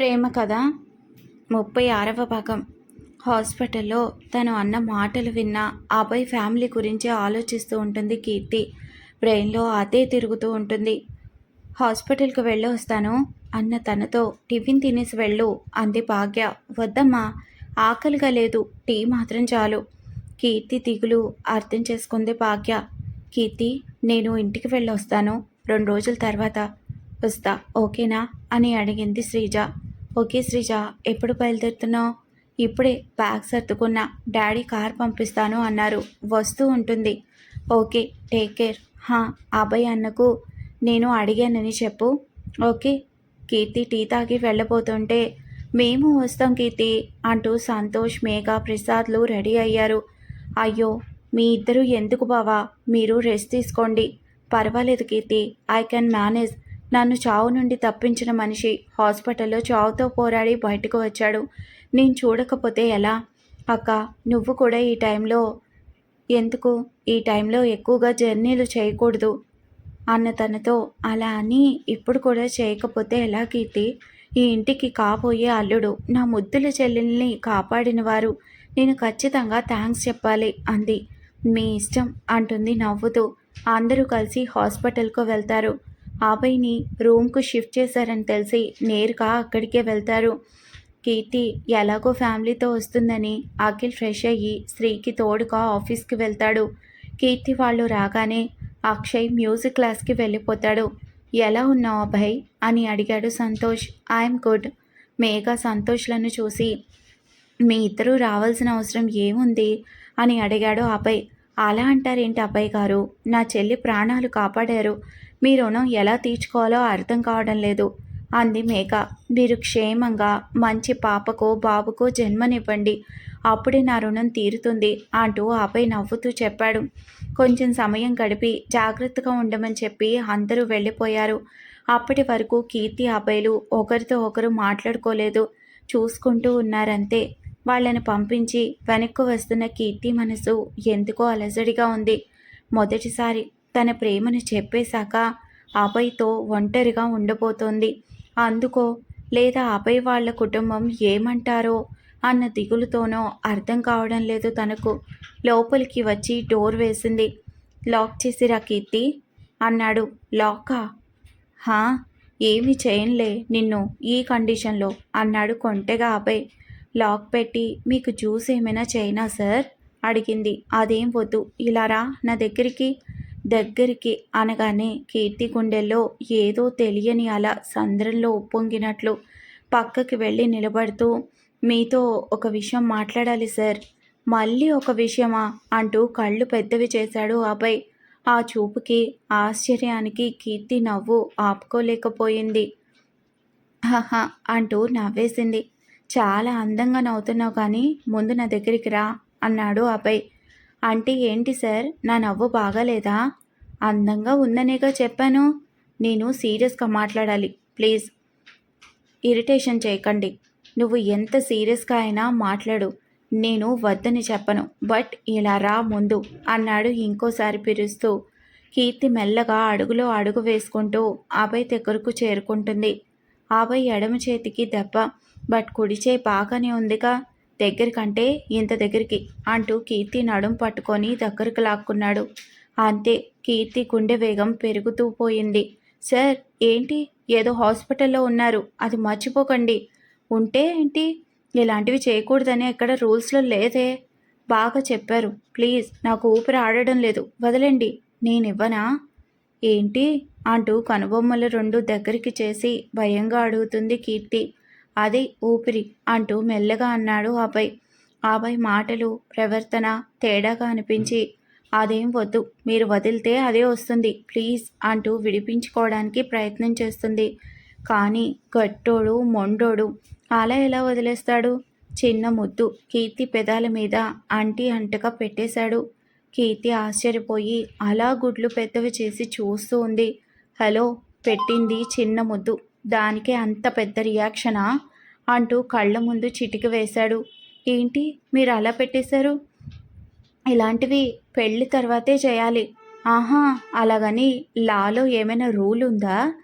ప్రేమ కథ ముప్పై ఆరవ భాగం. హాస్పిటల్లో తను అన్న మాటలు విన్న ఆపై ఫ్యామిలీ గురించి ఆలోచిస్తూ ఉంటుంది కీర్తి. బ్రెయిన్లో అదే తిరుగుతూ ఉంటుంది. హాస్పిటల్కి వెళ్ళి వస్తాను. అన్న తనతో టిఫిన్ తినేసి వెళ్ళు అంది భాగ్య. వద్దమ్మా ఆకలిగా లేదు. టీ మాత్రం చాలు. కీర్తి దిగులు అర్థం చేసుకుంది భాగ్య. కీర్తి నేను ఇంటికి వెళ్ళొస్తాను రెండు రోజుల తర్వాత వస్తా ఓకేనా? అని అడిగింది శ్రీజ. ఓకే శ్రీజ ఎప్పుడు బయలుదేరుతున్నావు? ఇప్పుడే బ్యాగ్ సర్దుకున్నా డాడీ కార్ పంపిస్తాను అన్నారు. వస్తూ ఉంటుంది. Okay take care. హా అభయ్ అన్నకు నేను అడిగానని చెప్పు. ఓకే కీర్తి టీ తాగి వెళ్ళబోతుంటే మేము వస్తాం కీర్తి అంటూ సంతోష్ మేఘ ప్రసాద్లు రెడీ అయ్యారు. అయ్యో మీ ఇద్దరు ఎందుకు బావా? మీరు రెస్ట్ తీసుకోండి. పర్వాలేదు కీర్తి ఐ కెన్ మేనేజ్. నన్ను చావు నుండి తప్పించిన మనిషి హాస్పిటల్లో చావుతో పోరాడి బయటకు వచ్చాడు. నేను చూడకపోతే ఎలా? అక్క నువ్వు కూడా ఈ టైంలో ఎందుకు? ఈ టైంలో ఎక్కువగా జర్నీలు చేయకూడదు. అన్న తనతో అలా అని ఇప్పుడు కూడా చేయకపోతే ఎలా కీర్తి? ఈ ఇంటికి కాబోయే అల్లుడు నా ముద్దుల చెల్లెల్ని కాపాడిన వారు నేను ఖచ్చితంగా థ్యాంక్స్ చెప్పాలి అంది. మీ ఇష్టం అంటుంది నవ్వుతూ. అందరూ కలిసి హాస్పిటల్కు వెళ్తారు. అభయ్ని రూమ్కు షిఫ్ట్ చేశారని తెలిసి నేరుగా అక్కడికే వెళ్తారు. కీర్తి ఎలాగో ఫ్యామిలీతో వస్తుందని అఖిల్ ఫ్రెష్ అయ్యి స్త్రీకి తోడుగా ఆఫీస్కి వెళ్తాడు. కీర్తి వాళ్ళు రాగానే అక్షయ్ మ్యూజిక్ క్లాస్కి వెళ్ళిపోతాడు. ఎలా ఉన్నావు అభయ్? అని అడిగాడు సంతోష్. I'm good. మేఘా సంతోష్లను చూసి మీ ఇద్దరూ రావాల్సిన అవసరం ఏముంది? అని అడిగాడు అభయ్. అలా అంటారేంటి అబ్బాయి గారు? నా చెల్లి ప్రాణాలు కాపాడారు. మీ రుణం ఎలా తీర్చుకోవాలో అర్థం కావడం లేదు అంది మేఘ. మీరు క్షేమంగా మంచి పాపకో బాబుకో జన్మనివ్వండి. అప్పుడే నా రుణం తీరుతుంది అంటూ ఆపై నవ్వుతూ చెప్పాడు. కొంచెం సమయం గడిపి జాగ్రత్తగా ఉండమని చెప్పి అందరూ వెళ్ళిపోయారు. అప్పటి వరకు కీర్తి అబ్బాయిలు ఒకరితో ఒకరు మాట్లాడుకోలేదు. చూసుకుంటూ ఉన్నారంతే. వాళ్ళని పంపించి వెనక్కు వస్తున్న కీర్తి మనసు ఎందుకో అలజడిగా ఉంది. మొదటిసారి తన ప్రేమను చెప్పేశాక అభయ్తో ఒంటరిగా ఉండబోతోంది అందుకో లేదా అభయ్ వాళ్ళ కుటుంబం ఏమంటారో? అన్న దిగులుతోనో అర్థం కావడం లేదు తనకు. లోపలికి వచ్చి డోర్ వేసింది. లాక్ చేసిరా కీర్తి? అన్నాడు. లాకా? హా ఏమి చేయంలే నిన్ను ఈ కండిషన్లో అన్నాడు కొంటెగా అభయ్ లాక్ పెట్టి మీకు జ్యూస్ ఏమైనా చేయనా సార్? అడిగింది. అదేం వద్దు ఇలా రా నా దగ్గరికి. దగ్గరికి అనగానే కీర్తి గుండెల్లో ఏదో తెలియని అలా సంద్రంలో ఉప్పొంగినట్లు పక్కకి వెళ్ళి నిలబడుతూ మీతో ఒక విషయం మాట్లాడాలి సార్. మళ్ళీ ఒక విషయమా? అంటూ కళ్ళు పెద్దవి చేశాడు అభయ్. ఆ చూపుకి ఆశ్చర్యానికి కీర్తి నవ్వు ఆపుకోలేకపోయింది. హహా అంటూ నవ్వేసింది. చాలా అందంగా నవ్వుతున్నావు కానీ ముందు నా దగ్గరికి రా అన్నాడు అభయ్. అంటే ఏంటి సార్? నా నవ్వు బాగాలేదా? అందంగా ఉందనేగా చెప్పాను. నేను సీరియస్గా మాట్లాడాలి ప్లీజ్. ఇరిటేషన్ చేయకండి. నువ్వు ఎంత సీరియస్గా అయినా మాట్లాడు. నేను వద్దని చెప్పను. బట్ ఇలా రా ముందు అన్నాడు ఇంకోసారి పిలుస్తూ. కీర్తి మెల్లగా అడుగులో అడుగు వేసుకుంటూ అభయ్ దగ్గరకు చేరుకుంటుంది. అభయ్ ఎడమ చేతికి దెబ్బ. బట్ కుడిచే బాగానే ఉందిగా. దగ్గరికంటే ఇంత దగ్గరికి అంటూ కీర్తి నడుం పట్టుకొని దగ్గరకు లాక్కున్నాడు. అంతే కీర్తి గుండె వేగం పెరుగుతూ పోయింది. సార్ ఏంటి? ఏదో హాస్పిటల్లో ఉన్నారు. అది మర్చిపోకండి. ఉంటే ఏంటి? ఇలాంటివి చేయకూడదని ఎక్కడ రూల్స్లో లేదే. బాగా చెప్పారు. ప్లీజ్ నాకు ఊపిరి ఆడడం లేదు. వదలండి. నేనివ్వనా? ఏంటి? అంటూ కనుబొమ్మలు రెండు దగ్గరికి చేసి భయంగా అడుగుతుంది కీర్తి. అది ఊపిరి అంటూ మెల్లగా అన్నాడు అభయ్. అభయ్ మాటలు ప్రవర్తన తేడాగా అనిపించి అదేం వద్దు మీరు వదిలితే అదే వస్తుంది ప్లీజ్ అంటూ విడిపించుకోవడానికి ప్రయత్నం చేస్తుంది. కానీ గట్టోడు మొండోడు అలా ఎలా వదిలేస్తాడు? చిన్న ముద్దు కీర్తి పెదాల మీద అంటి అంటగా పెట్టేశాడు. కీర్తి ఆశ్చర్యపోయి అలా గుడ్లు పెద్దవి చేసి చూస్తూ ఉంది. హలో పెట్టింది చిన్న ముద్దు. దానికే అంత పెద్ద రియాక్షనా? అంటూ కళ్ళ ముందు చిటికి వేశాడు. ఏంటి? మీరు అలా పెట్టేశారు? ఇలాంటివి పెళ్ళి తర్వాతే చేయాలి. ఆహా అలాగని లాలో ఏమైనా రూల్ ఉందా?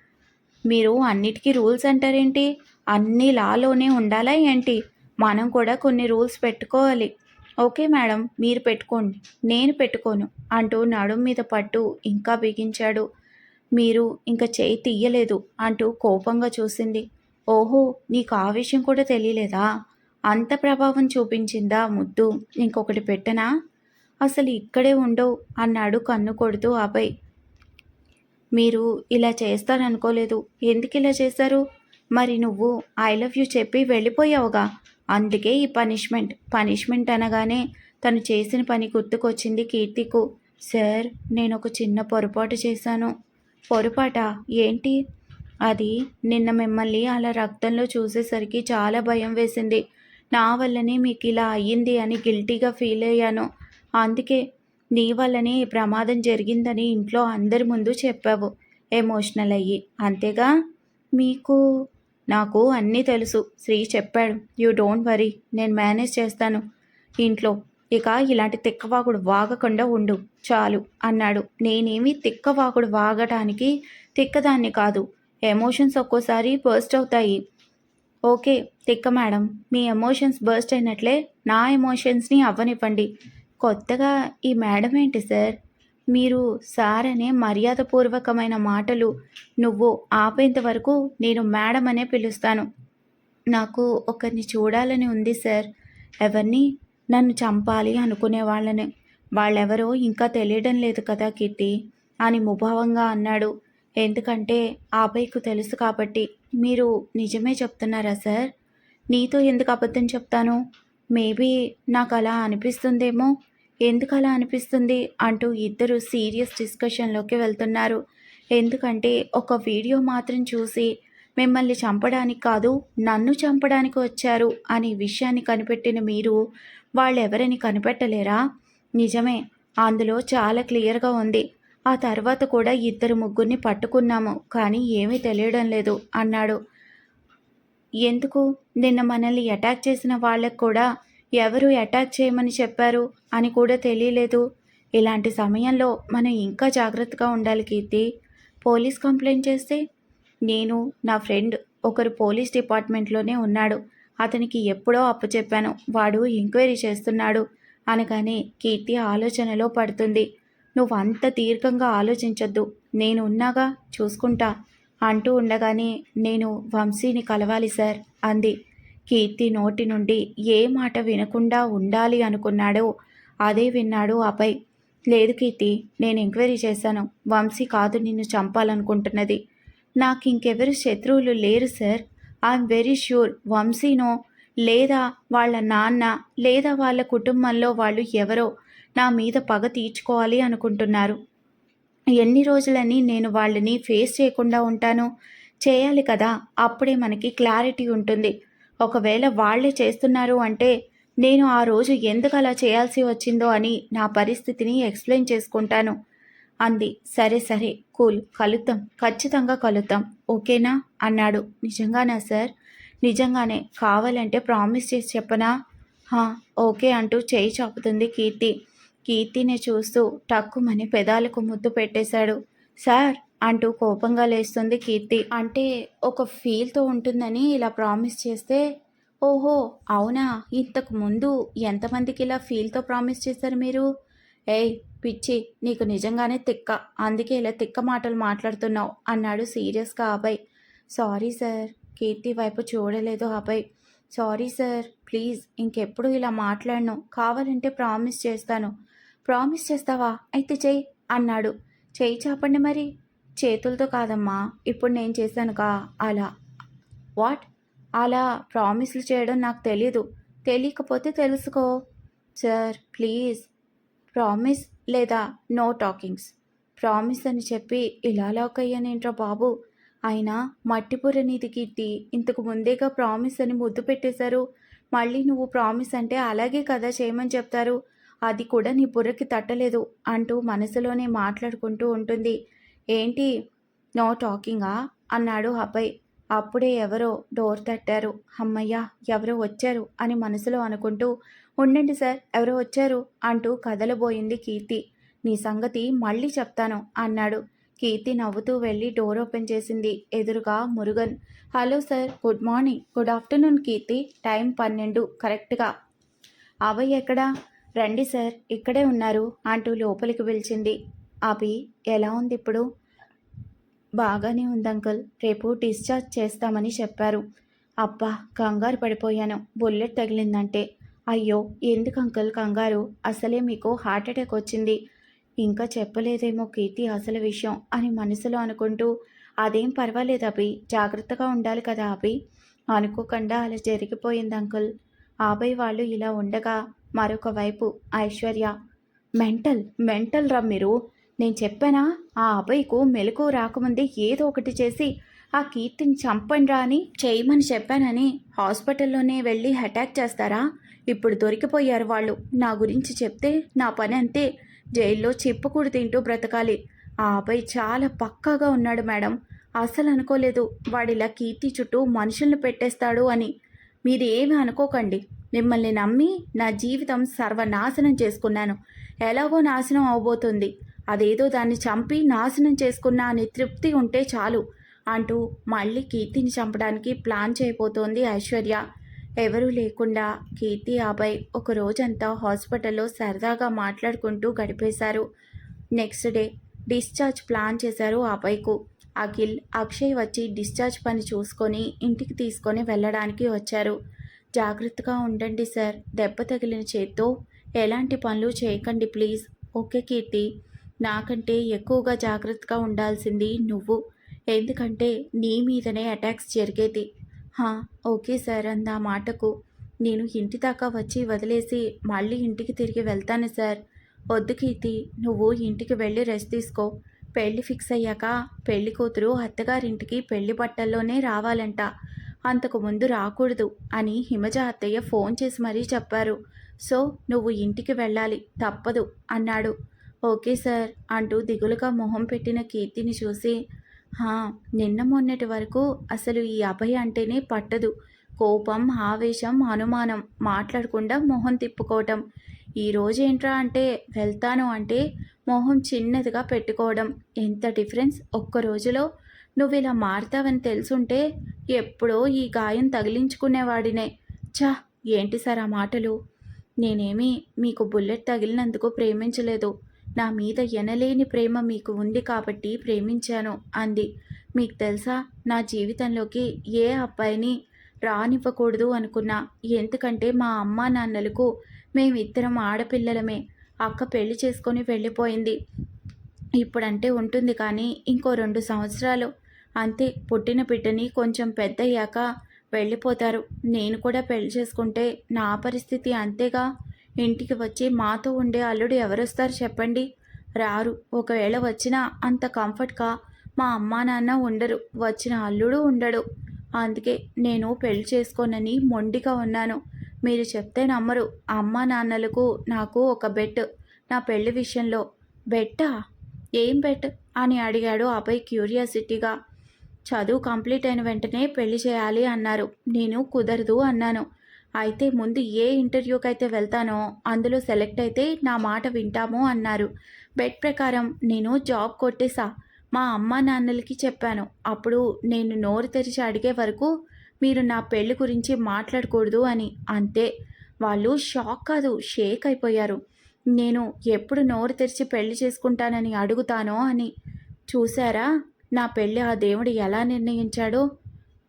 మీరు అన్నిటికీ రూల్స్ అంటారేంటి? అన్ని లాలోనే ఉండాలా ఏంటి? మనం కూడా కొన్ని రూల్స్ పెట్టుకోవాలి. ఓకే మేడం మీరు పెట్టుకోండి. నేను పెట్టుకోను అంటూ నడుం మీద పట్టు ఇంకా బిగించాడు. మీరు ఇంకా చేయి తీయలేదు అంటూ కోపంగా చూసింది. ఓహో నీకు ఆ విషయం కూడా తెలియలేదా? అంత ప్రభావం చూపించిందా ముద్దు? ఇంకొకటి పెట్టనా? అసలు ఇక్కడే ఉండవు అన్నాడు కన్ను కొడుతూ అభయ్. మీరు ఇలా చేస్తారనుకోలేదు. ఎందుకు ఇలా చేశారు? మరి నువ్వు ఐ లవ్ యూ చెప్పి వెళ్ళిపోయావుగా. అందుకే ఈ పనిష్మెంట్ పనిష్మెంట్ అనగానే తను చేసిన పని గుర్తుకొచ్చింది కీర్తికు. సార్ నేను ఒక చిన్న పొరపాటు చేశాను. పొరపాట? ఏంటి? అది నిన్న మిమ్మల్ని అలా రక్తంలో చూసేసరికి చాలా భయం వేసింది. నా వల్లనే మీకు ఇలా అయ్యింది అని గిల్టీగా ఫీల్ అయ్యాను. అందుకే నీ వల్లనే ఈ ప్రమాదం జరిగిందని ఇంట్లో అందరి ముందు చెప్పావు. ఎమోషనల్ అయ్యి. అంతేగా? మీకు నాకు అన్నీ తెలుసు. శ్రీ చెప్పాడు. You don't worry. నేను మేనేజ్ చేస్తాను. ఇంట్లో ఇక ఇలాంటి తిక్కవాగుడు వాగకుండా ఉండు చాలు అన్నాడు. నేనేమి తిక్కవాగుడు వాగటానికి తిక్కదాన్ని కాదు. ఎమోషన్స్ ఒక్కోసారి బర్స్ట్ అవుతాయి. ఓకే తిక్క మేడం. మీ ఎమోషన్స్ బర్స్ట్ అయినట్లే నా ఎమోషన్స్ని అవ్వనివ్వండి. కొత్తగా ఈ మేడం ఏంటి సార్? మీరు సార్ అనే మర్యాదపూర్వకమైన మాటలు నువ్వు ఆపేంత వరకు నేను మేడం అనే పిలుస్తాను. నాకు ఒకరిని చూడాలని ఉంది సార్. ఎవరిని? నన్ను చంపాలి అనుకునే వాళ్ళని. వాళ్ళెవరో ఇంకా తెలియడం లేదు కదా కిట్టి అని ముభావంగా అన్నాడు. ఎందుకంటే ఆపైకు తెలుసు కాబట్టి. మీరు నిజమే చెప్తున్నారా సార్? నీతో ఎందుకు అబద్ధం చెప్తాను? మేబీ నాకు అలా అనిపిస్తుందేమో. ఎందుకు అలా అనిపిస్తుంది అంటూ ఇద్దరు సీరియస్ డిస్కషన్లోకి వెళ్తున్నారు. ఎందుకంటే ఒక వీడియో మాత్రం చూసి మిమ్మల్ని చంపడానికి కాదు నన్ను చంపడానికి వచ్చారు అనే విషయాన్ని కనిపెట్టిన మీరు వాళ్ళెవరిని కనిపెట్టలేరా? నిజమే అందులో చాలా క్లియర్గా ఉంది. ఆ తర్వాత కూడా ఇద్దరు ముగ్గురిని పట్టుకున్నాము కానీ ఏమీ తెలియడం లేదు అన్నాడు. ఎందుకు? నిన్న మనల్ని అటాక్ చేసిన వాళ్ళకు కూడా ఎవరు అటాక్ చేయమని చెప్పారు అని కూడా తెలియలేదు. ఇలాంటి సమయంలో మనం ఇంకా జాగ్రత్తగా ఉండాలి కీర్తి. పోలీస్ కంప్లైంట్ చేస్తే? నేను నా ఫ్రెండ్ ఒకరు పోలీస్ డిపార్ట్మెంట్లోనే ఉన్నాడు. అతనికి ఎప్పుడో అప్పచెప్పాను వాడు ఎంక్వైరీ చేస్తున్నాడు. అనగానే కీర్తి ఆలోచనలో పడుతుంది. నువ్వంత దీర్ఘంగా ఆలోచించొద్దు. నేను ఉన్నాగా చూసుకుంటా అంటూ ఉండగానే నేను వంశీని కలవాలి సార్ అంది. కీర్తి నోటి నుండి ఏ మాట వినకుండా ఉండాలి అనుకున్నాడో అదే విన్నాడు అపై లేదు కీర్తి నేను ఎంక్వైరీ చేశాను. వంశీ కాదు నిన్ను చంపాలనుకుంటున్నది. నాకు ఇంకెవరు శత్రువులు లేరు సార్. ఐఎమ్ వెరీ ష్యూర్ వంశీనో లేదా వాళ్ళ నాన్న లేదా వాళ్ళ కుటుంబంలో వాళ్ళు ఎవరో నా మీద పగ తీర్చుకోవాలి అనుకుంటున్నారు. ఎన్ని రోజులని నేను వాళ్ళని ఫేస్ చేయకుండా ఉంటాను? చేయాలి కదా అప్పుడే మనకి క్లారిటీ ఉంటుంది. ఒకవేళ వాళ్ళే చేస్తున్నారు అంటే నేను ఆ రోజు ఎందుకు అలా చేయాల్సి వచ్చిందో అని నా పరిస్థితిని ఎక్స్ప్లెయిన్ చేసుకుంటాను. అంది. సరే సరే కూల్. కలుద్దాం. ఖచ్చితంగా కలుద్దాం. ఓకేనా? అన్నాడు. నిజంగానా సార్? నిజంగానే. కావాలంటే ప్రామిస్ చేసి చెప్పనా? హా ఓకే అంటూ చేయి చాపుతుంది కీర్తి. కీర్తిని చూస్తూ టక్కుమని పెదాలకు ముద్దు పెట్టేశాడు. సార్ అంటూ కోపంగా లేస్తుంది కీర్తి. అంటే ఒక ఫీల్తో ఉంటుందని ఇలా ప్రామిస్ చేస్తే? ఓహో అవునా? ఇంతకు ముందు ఎంతమందికి ఇలా ఫీల్తో ప్రామిస్ చేశారు మీరు? ఏయ్ పిచ్చి నీకు నిజంగానే తిక్క. అందుకే ఇలా తిక్క మాటలు మాట్లాడుతున్నావు అన్నాడు సీరియస్గా అభయ్. సారీ సార్ కీర్తి వైపు చూడలేదు అభయ్. సారీ సార్ ప్లీజ్ ఇంకెప్పుడు ఇలా మాట్లాడను. కావాలంటే ప్రామిస్ చేస్తాను. ప్రామిస్ చేస్తావా? అయితే చెయ్యి అన్నాడు. చేయి చాపండి మరి. చేతులతో కాదమ్మా ఇప్పుడు నేను చేశానుగా అలా. వాట్? అలా ప్రామిస్లు చేయడం నాకు తెలీదు. తెలియకపోతే తెలుసుకో. Sir please. ప్రామిస్ లేదా నో టాకింగ్స్. ప్రామిస్ అని చెప్పి ఇలా లాక్ అయ్యానేంట్రా బాబు? అయినా మట్టిపుర నీది కీర్తి. ఇంతకు ముందేగా ప్రామిస్ అని ముద్దు పెట్టేశారు. మళ్ళీ నువ్వు ప్రామిస్ అంటే అలాగే కదా చేయమని చెప్తారు. అది కూడా నీ బుర్రకి తట్టలేదు అంటూ మనసులోనే మాట్లాడుకుంటూ ఉంటుంది. ఏంటి? నో టాకింగా? అన్నాడు అబ్బాయి. అప్పుడే ఎవరో డోర్ తట్టారు. అమ్మయ్య ఎవరో వచ్చారు అని మనసులో అనుకుంటూ ఉండండి సార్ ఎవరో వచ్చారు అంటూ కదలబోయింది కీర్తి. నీ సంగతి మళ్ళీ చెప్తాను అన్నాడు. కీర్తి నవ్వుతూ వెళ్ళి డోర్ ఓపెన్ చేసింది ఎదురుగా Murugan. Hello sir good morning. Good afternoon Keerthi. Time పన్నెండు కరెక్ట్గా అభయ్ ఎక్కడా? రండి సార్ ఇక్కడే ఉన్నారు అంటూ లోపలికి పిలిచింది. అభి ఎలా ఉంది ఇప్పుడు? బాగానే ఉంది అంకుల్ రేపు డిశ్చార్జ్ చేస్తామని చెప్పారు. అబ్బా కంగారు పడిపోయాను. బుల్లెట్ తగిలిందంటే. అయ్యో ఎందుకు అంకుల్ కంగారు? అసలే మీకు హార్ట్ అటాక్ వచ్చింది. ఇంకా చెప్పలేదేమో కీర్తి అసలు విషయం అని మనసులో అనుకుంటూ అదేం పర్వాలేదు అభి జాగ్రత్తగా ఉండాలి కదా అభి. అనుకోకుండా అలా జరిగిపోయింది అంకుల్. ఆబై వాళ్ళు ఇలా ఉండగా మరొక వైపు ఐశ్వర్య మెంటల్ మెంటల్ రా మీరు. నేను చెప్పానా? ఆ అబ్బాయికు మెలకు రాకముందే ఏదో ఒకటి చేసి ఆ కీర్తిని చంపండ్రా అని చేయమని చెప్పానని హాస్పిటల్లోనే వెళ్ళి అటాక్ చేస్తారా? ఇప్పుడు దొరికిపోయారు వాళ్ళు. నా గురించి చెప్తే నా పని అంతే. జైల్లో చిప్పకూడు తింటూ బ్రతకాలి. ఆ అబ్బాయి చాలా పక్కాగా ఉన్నాడు మేడం. అసలు అనుకోలేదు. వాడిలా కీర్తి చుట్టూ మనుషుల్ని పెట్టేస్తాడు అని. మీరు ఏమి అనుకోకండి. మిమ్మల్ని నమ్మి నా జీవితం సర్వనాశనం చేసుకున్నాను. ఎలాగో నాశనం అవబోతుంది. అదేదో దాన్ని చంపి నాశనం చేసుకున్నా అని తృప్తి ఉంటే చాలు అంటూ మళ్ళీ కీర్తిని చంపడానికి ప్లాన్ చేయబోతోంది ఐశ్వర్య. ఎవరూ లేకుండా కీర్తి అభయ్ ఒక రోజంతా హాస్పిటల్లో సరదాగా మాట్లాడుకుంటూ గడిపేశారు. నెక్స్ట్ డే డిశ్చార్జ్ ప్లాన్ చేశారు అభయ్కు. అఖిల్ అక్షయ్ వచ్చి డిశ్చార్జ్ పని చూసుకొని ఇంటికి తీసుకొని వెళ్ళడానికి వచ్చారు. జాగ్రత్తగా ఉండండి సార్ దెబ్బ తగిలిన చేత్తో ఎలాంటి పనులు చేయకండి ప్లీజ్. ఓకే కీర్తి నాకంటే ఎక్కువగా జాగ్రత్తగా ఉండాల్సింది నువ్వు. ఎందుకంటే నీ మీదనే అటాక్స్ జరిగేది. హా ఓకే సార్ అంది ఆ మాటకు. నేను ఇంటి దాకా వచ్చి వదిలేసి మళ్ళీ ఇంటికి తిరిగి వెళ్తాను సార్. వద్దు కీర్తి నువ్వు ఇంటికి వెళ్ళి రెస్ట్ తీసుకో. పెళ్ళి ఫిక్స్ అయ్యాక పెళ్ళి కూతురు అత్తగారింటికి పెళ్ళి బట్టల్లోనే రావాలంట. అంతకు ముందు రాకూడదు అని హిమజ అత్తయ్య ఫోన్ చేసి మరీ చెప్పారు. సో నువ్వు ఇంటికి వెళ్ళాలి తప్పదు అన్నాడు. ఓకే సార్ అంటూ దిగులుగా మొహం పెట్టిన కీర్తిని చూసి నిన్న మొన్నటి వరకు అసలు ఈ అభయ అంటేనే పట్టదు. కోపం ఆవేశం అనుమానం మాట్లాడకుండా మొహం తిప్పుకోవటం. ఈరోజు ఏంట్రా అంటే వెళ్తాను అంటే మొహం చిన్నదిగా పెట్టుకోవడం. ఎంత డిఫరెన్స్ ఒక్క రోజులో? నువ్వు ఇలా మారుతావని తెలుసుంటే ఎప్పుడో ఈ గాయం తగిలించుకునేవాడినే. చా ఏంటి సార్ ఆ మాటలు? నేనేమి మీకు బుల్లెట్ తగిలినందుకు ప్రేమించలేదు. నా మీద ఎనలేని ప్రేమ మీకు ఉంది కాబట్టి ప్రేమించాను అంది. మీకు తెలుసా నా జీవితంలోకి ఏ అబ్బాయిని రానివ్వకూడదు అనుకున్నా. ఎందుకంటే మా అమ్మా నాన్నలకు మేమిద్దరం ఆడపిల్లలమే. అక్క పెళ్ళి చేసుకొని వెళ్ళిపోయింది. ఇప్పుడంటే ఉంటుంది కానీ ఇంకో రెండు సంవత్సరాలు. అంతే పుట్టిన బిడ్డని కొంచెం పెద్దయ్యాక వెళ్ళిపోతారు. నేను కూడా పెళ్ళి చేసుకుంటే నా పరిస్థితి అంతేగా? ఇంటికి వచ్చి మాతో ఉండే అల్లుడు ఎవరొస్తారు చెప్పండి? రారు. ఒకవేళ వచ్చినా అంత కంఫర్ట్గా మా అమ్మా నాన్న ఉండరు. వచ్చిన అల్లుడు ఉండడు. అందుకే నేను పెళ్ళి చేసుకోనని మొండిగా ఉన్నాను. మీరు చెప్తే నమ్మరు. అమ్మా నాన్నలకు నాకు ఒక బెట్. నా పెళ్ళి విషయంలో. బెట్టా? ఏం బెట్? అని అడిగాడు అబ్బాయి క్యూరియాసిటీగా. చదువు కంప్లీట్ అయిన వెంటనే పెళ్ళి చేయాలి అన్నారు. నేను కుదరదు అన్నాను. అయితే ముందు ఏ ఇంటర్వ్యూకి అయితే వెళ్తానో అందులో సెలెక్ట్ అయితే నా మాట వింటాము అన్నారు. బెట్ ప్రకారం నేను జాబ్ కొట్టేశా. మా అమ్మ నాన్నలకి చెప్పాను. అప్పుడు నేను నోరు తెరిచి అడిగే వరకు మీరు నా పెళ్ళి గురించి మాట్లాడకూడదు అని. అంతే. వాళ్ళు షాక్ కాదు షేక్ అయిపోయారు. నేను ఎప్పుడు నోరు తెరిచి పెళ్ళి చేసుకుంటానని అడుగుతానో అని. చూసారా నా పెళ్ళి ఆ దేవుడు ఎలా నిర్ణయించాడో?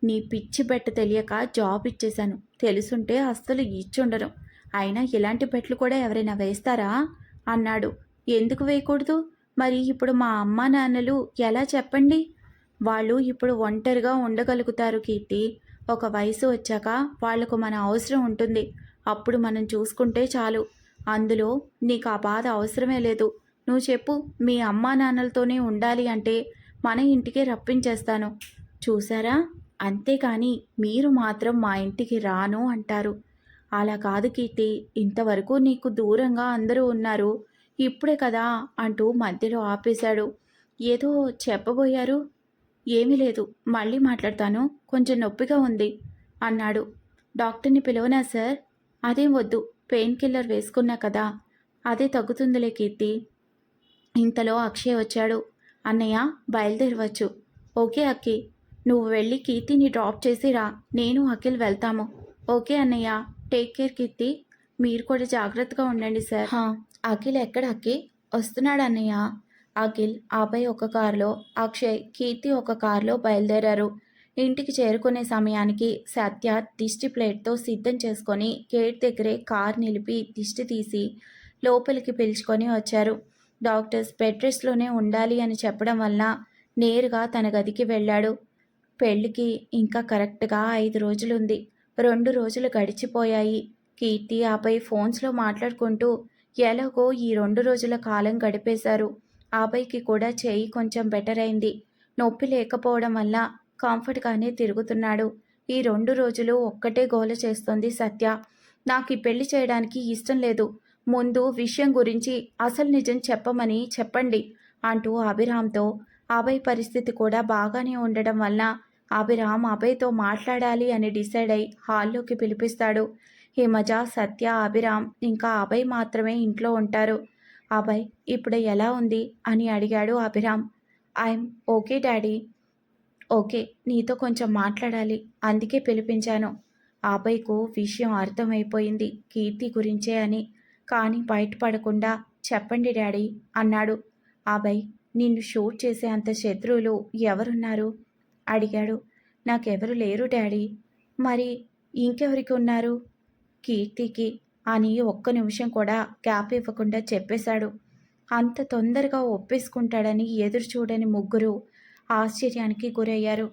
నీ పిచ్చి బెట్ట తెలియక జాబ్ ఇచ్చేశాను. తెలుసుంటే అస్సలు ఇచ్చుండరు అయినా ఇలాంటి బెట్లు కూడా ఎవరైనా వేస్తారా? అన్నాడు. ఎందుకు వేయకూడదు? మరి ఇప్పుడు మా అమ్మ నాన్నలు ఎలా చెప్పండి? వాళ్ళు ఇప్పుడు ఒంటరిగా ఉండగలుగుతారు కీర్తి. ఒక వయసు వచ్చాక వాళ్ళకు మన అవసరం ఉంటుంది. అప్పుడు మనం చూసుకుంటే చాలు. అందులో నీకు ఆ బాధ అవసరమే లేదు. నువ్వు చెప్పు మీ అమ్మా నాన్నలతోనే ఉండాలి అంటే మన ఇంటికే రప్పించేస్తాను. చూసారా అంతేకాని మీరు మాత్రం మా ఇంటికి రాను అంటారు. అలా కాదు కీర్తి ఇంతవరకు నీకు దూరంగా అందరూ ఉన్నారు. ఇప్పుడే కదా అంటూ మధ్యలో ఆపేశాడు. ఏదో చెప్పబోయారు? ఏమీ లేదు మళ్ళీ మాట్లాడతాను. కొంచెం నొప్పిగా ఉంది అన్నాడు. డాక్టర్ని పిలవనా సార్? అదేం వద్దు పెయిన్ కిల్లర్ వేసుకున్నా కదా. అదే తగ్గుతుందిలే కీర్తి. ఇంతలో అక్షయ్ వచ్చాడు. అన్నయ్య బయలుదేరవచ్చు. ఓకే అక్కి. నువ్వు వెళ్ళి కీర్తిని డ్రాప్ చేసి రా. నేను అఖిల్ వెళ్తాము. ఓకే అన్నయ్య. Take care Keerthi. మీరు కూడా జాగ్రత్తగా ఉండండి సార్. అఖిల్ ఎక్కడ అక్కి? వస్తున్నాడు అన్నయ్య. అఖిల్ ఆపై ఒక కారులో అక్షయ్ కీర్తి ఒక కారులో బయలుదేరారు. ఇంటికి చేరుకునే సమయానికి సత్య దిష్టి ప్లేట్తో సిద్ధం చేసుకొని గేట్ దగ్గరే కార్ నిలిపి దిష్టి తీసి లోపలికి పిలుచుకొని వచ్చారు. డాక్టర్స్ బెడ్ రెస్ట్లోనే ఉండాలి అని చెప్పడం వల్ల నేరుగా తన గదికి వెళ్ళాడు. పెళ్ళికి ఇంకా కరెక్ట్గా ఐదు రోజులుంది. రెండు రోజులు గడిచిపోయాయి. కీర్తి ఆపై ఫోన్స్లో మాట్లాడుకుంటూ ఎలాగో ఈ రెండు రోజుల కాలం గడిపేశారు. ఆపైకి కూడా చేయి కొంచెం బెటర్ అయింది. నొప్పి లేకపోవడం వల్ల కంఫర్ట్గానే తిరుగుతున్నాడు. ఈ రెండు రోజులు ఒక్కటే గోల చేస్తోంది సత్య. నాకు ఈ పెళ్ళి చేయడానికి ఇష్టం లేదు. ముందు విషయం గురించి అసలు నిజం చెప్పమని చెప్పండి అంటూ అభిరామ్తో అభయ్ పరిస్థితి కూడా బాగానే ఉండడం వల్ల అభిరామ్ అభయ్తో మాట్లాడాలి అని డిసైడ్ అయి హాల్లోకి పిలిపిస్తాడు. హిమజ సత్య అభిరామ్ ఇంకా అభయ్ మాత్రమే ఇంట్లో ఉంటారు. అభయ్ ఇప్పుడు ఎలా ఉంది? అని అడిగాడు Abhiram. I'm okay daddy. Okay నీతో కొంచెం మాట్లాడాలి. అందుకే పిలిపించాను. అభయ్కు విషయం అర్థమైపోయింది కీర్తి గురించే అని. కానీ బయటపడకుండా చెప్పండి డాడీ అన్నాడు. అభయ్ నిన్ను షూట్ చేసే అంత శత్రువులు ఎవరున్నారు? అడిగాడు. నాకెవరు లేరు డాడీ. మరి ఇంకెవరికి ఉన్నారు? కీర్తికి అని ఒక్క నిమిషం కూడా గ్యాప్ ఇవ్వకుండా చెప్పేశాడు. అంత తొందరగా ఒప్పేసుకుంటాడని ఎదురు చూడని ముగ్గురు ఆశ్చర్యానికి గురయ్యారు.